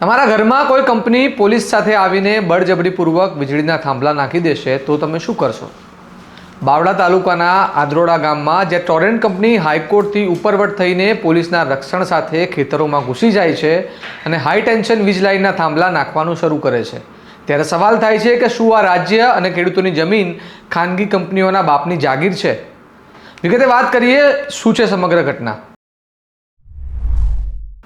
તમારા ઘરમાં કોઈ કંપની પોલીસ સાથે આવીને બળજબરીપૂર્વક વીજળીના થાંભલા નાખી દેશે તો તમે શું કરશો? બાવડા તાલુકાના આદ્રોડા ગામમાં જે ટોરેન્ટ કંપની હાઈકોર્ટથી ઉપરવટ થઈને પોલીસના રક્ષણ સાથે ખેતરોમાં ઘૂસી જાય છે અને હાઈ ટેન્શન વીજ લાઇનના થાંભલા નાખવાનું શરૂ કરે છે. ત્યારે સવાલ થાય છે કે શું આ રાજ્ય અને ખેડૂતોની જમીન ખાનગી કંપનીઓના બાપની જાગીર છે? વિગતે વાત કરીએ શું છે સમગ્ર ઘટના?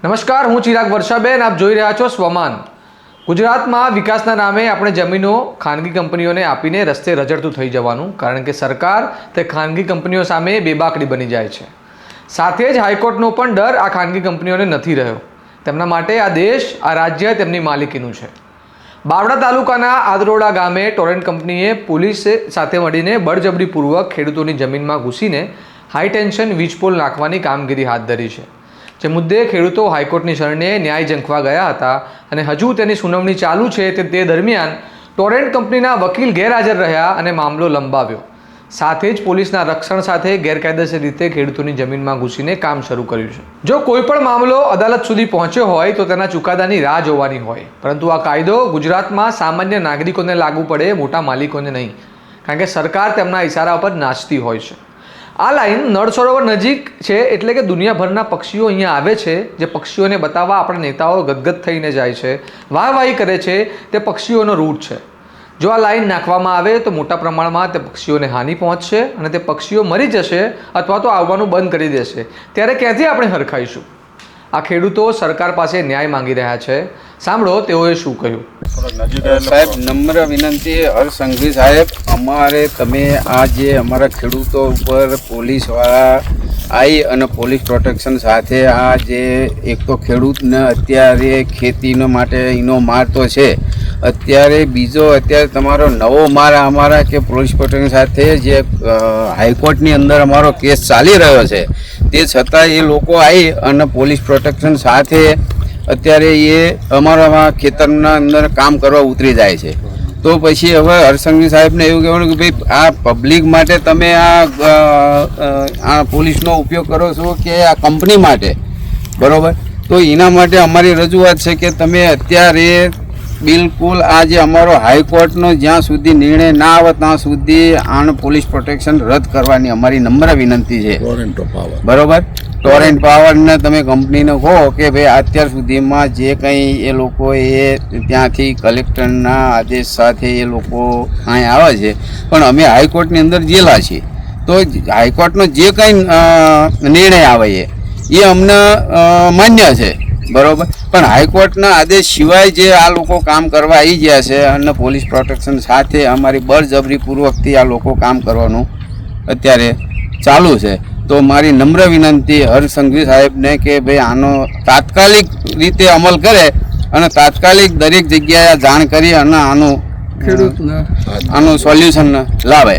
નમસ્કાર, હું ચિરાગ વર્ષાબેન, આપ જોઈ રહ્યા છો સ્વમાન. ગુજરાતમાં વિકાસના નામે આપણે જમીનો ખાનગી કંપનીઓને આપીને રસ્તે રજડતું થઈ જવાનું, કારણ કે સરકાર તે ખાનગી કંપનીઓ સામે બેબાકડી બની જાય છે. સાથે જ હાઈકોર્ટનો પણ ડર આ ખાનગી કંપનીઓને નથી રહ્યો. તેમના માટે આ દેશ, આ રાજ્ય તેમની માલિકીનું છે. બાવડા તાલુકાના આદરોડા ગામે ટોરેન્ટ કંપનીએ પોલીસ સાથે મળીને બળજબરીપૂર્વક ખેડૂતોની જમીનમાં ઘૂસીને હાઈ ટેન્શન વીજપોલ નાખવાની કામગીરી હાથ ધરી છે. જે મુદ્દે ખેડૂતો હાઈકોર્ટની શરણે ન્યાય ઝંખવા ગયા હતા અને હજુ તેની સુનાવણી ચાલુ છે તે તે દરમિયાન ટોરેન્ટ કંપનીના વકીલ ગેરહાજર રહ્યા અને મામલો લંબાવ્યો. સાથે જ પોલીસના રક્ષણ સાથે ગેરકાયદેસર રીતે ખેડૂતોની જમીનમાં ઘૂસીને કામ શરૂ કર્યું છે. જો કોઈ પણ મામલો અદાલત સુધી પહોંચ્યો હોય તો તેના ચુકાદાની રાહ જોવાની હોય. પરંતુ આ કાયદો ગુજરાતમાં સામાન્ય નાગરિકોને લાગુ પડે, મોટા માલિકોને નહીં. કારણ કે સરકાર તેમના ઇશારા પર નાચતી હોય છે. આ લાઈન નળ સરોવર નજીક છે એટલે કે દુનિયાભરના પક્ષીઓ અહીંયા આવે છે, જે પક્ષીઓને બતાવવા આપણા નેતાઓ ગદગદ થઈને જાય છે. વાહવાહી કરે છે, તે પક્ષીઓનો રૂટ છે. જો આ લાઈન નાખવામાં આવે તો મોટા પ્રમાણમાં તે પક્ષીઓને હાનિ પહોંચશે અને તે પક્ષીઓ મરી જશે અથવા તો આવવાનું બંધ કરી દેશે. ત્યારે ક્યાંથી આપણે હરખાઈશું? આ ખેડૂતો સરકાર પાસે ન્યાય માંગી રહ્યા છે. સાંભળો તેઓએ શું કહ્યું. સાહેબ, નમ્ર વિનંતી હર સંઘવી સાહેબ. અમારે તમે આ જે અમારા ખેડૂતો ઉપર પોલીસવાળા આવી અને પોલીસ પ્રોટેક્શન સાથે આ જે એક તો ખેડૂતને અત્યારે ખેતીનો માટે એનો માર તો છે. અત્યારે બીજો અત્યારે તમારો નવો માર અમારા કે પોલીસ પ્રોટેક્શન સાથે જે હાઈકોર્ટની અંદર અમારો કેસ ચાલી રહ્યો છે. તે છતાં એ લોકો આવી અને પોલીસ પ્રોટેક્શન સાથે અત્યારે એ અમારા ખેતરના અંદર કામ કરવા ઉતરી જાય છે. તો પછી હવે હરસંઘવી સાહેબને એવું કહેવાનું કે ભાઈ, આ પબ્લિક માટે તમે આ આ પોલીસનો ઉપયોગ કરો છો કે આ કંપની માટે? બરાબર? તો એના માટે અમારી રજૂઆત છે કે તમે અત્યારે બિલકુલ આજે અમારો હાઈકોર્ટનો જ્યાં સુધી નિર્ણય ના આવે ત્યાં સુધી આણ પોલીસ પ્રોટેક્શન રદ કરવાની અમારી નમ્ર વિનંતી છે. બરોબર? ટોરેન્ટ પાવરને તમે કંપનીને કહો કે ભાઈ અત્યાર સુધીમાં જે કંઈ એ લોકો એ ત્યાંથી કલેક્ટરના આદેશ સાથે એ લોકો અહીં આવે છે. પણ અમે હાઈકોર્ટની અંદર જેલા છીએ. તો હાઈકોર્ટનો જે કંઈ નિર્ણય આવે એ એ અમને માન્ય છે. બરોબર. પણ હાઈકોર્ટના આદેશ સિવાય જે આ લોકો કામ કરવા આવી ગયા છે અને પોલીસ પ્રોટેક્શન સાથે અમારી બળજબરીપૂર્વકથી આ લોકો કામ કરવાનું અત્યારે ચાલુ છે. તો મારી નમ્ર વિનંતી હરસંઘવી સાહેબને કે ભાઈ આનો તાત્કાલિક રીતે અમલ કરે અને તાત્કાલિક દરેક જગ્યાએ જાણ કરી અને આનું ખેડૂતને. આનું સોલ્યુશન લાવે.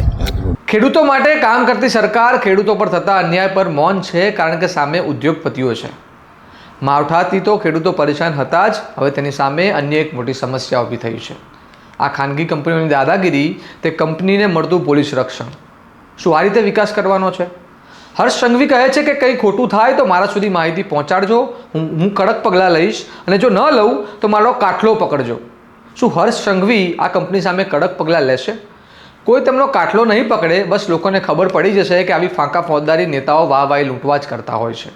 ખેડૂતો માટે કામ કરતી સરકાર ખેડૂતો પર થતા અન્યાય પર મૌન છે કારણ કે સામે ઉદ્યોગપતિઓ છે. માવઠાથી તો ખેડૂતો પરેશાન હતા જ. હવે તેની સામે અન્ય એક મોટી સમસ્યા ઊભી થઈ છે. આ ખાનગી કંપનીઓની દાદાગીરી તે કંપનીને મળતું પોલીસ રક્ષણ. શું આ રીતે વિકાસ કરવાનો છે? હર્ષ સંઘવી કહે છે કે કંઈ ખોટું થાય તો મારા સુધી માહિતી પહોંચાડજો. હું હું કડક પગલાં લઈશ અને જો ન લઉં તો મારો કાટલો પકડજો. શું હર્ષ સંઘવી આ કંપની સામે કડક પગલાં લેશે? કોઈ તેમનો કાટલો નહીં પકડે, બસ લોકોને ખબર પડી જશે કે આવી ફાંકા ફોજદારી નેતાઓ વાહ વાહ લૂંટવા જ કરતા હોય છે.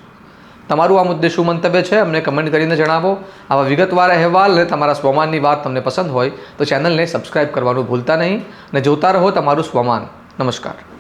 તમારું આ મુદ્દે શું મંતવ્ય છે અમને કમેન્ટ કરીને જણાવો. આવા વિગતવાર અહેવાલ અને તમારા સ્વમાનની વાત તમને પસંદ હોય તો ચેનલને સબસ્ક્રાઇબ કરવાનું ભૂલતા નહીં અને જોતા રહો તમારું સ્વમાન. નમસ્કાર.